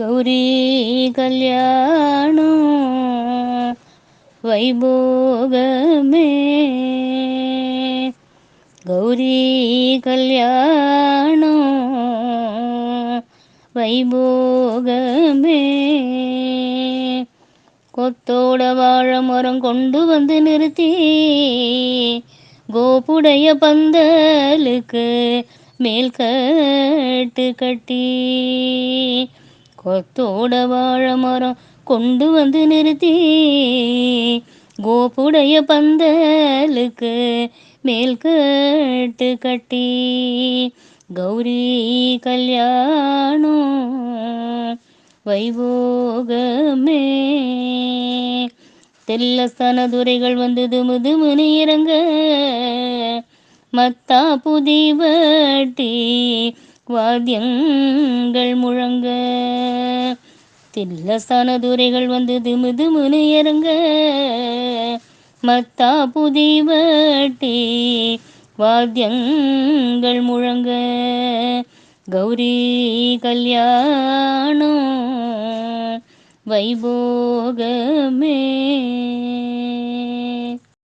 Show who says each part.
Speaker 1: கௌரி கல்யாணம் வைபோகமே. கௌரி கல்யாணம் வைபோகமே. கொத்தோட வாழ மரம் கொண்டு வந்து நிறுத்தி கோபுடைய பந்தலுக்கு மேல் கட்டு கட்டி. கொத்தோட வாழ மரம் கொண்டு வந்து நிறுத்தி. கோப்புடைய பந்தலுக்கு மேல் கட்டு கட்டி. கௌரி கல்யாணம் வைபோகமே. தெல்லஸ்தான துரைகள் வந்து துமு துமுனு இறங்க. மத்தா புதிவட்டி வாத்தியங்கள் முழங்க. தில்லசான துரைகள் வந்து திமு திமுனு இறங்க. மத்தா புதிவட்டி வாத்தியங்கள் முழங்க. கௌரி கல்யாணம் வைபோகமே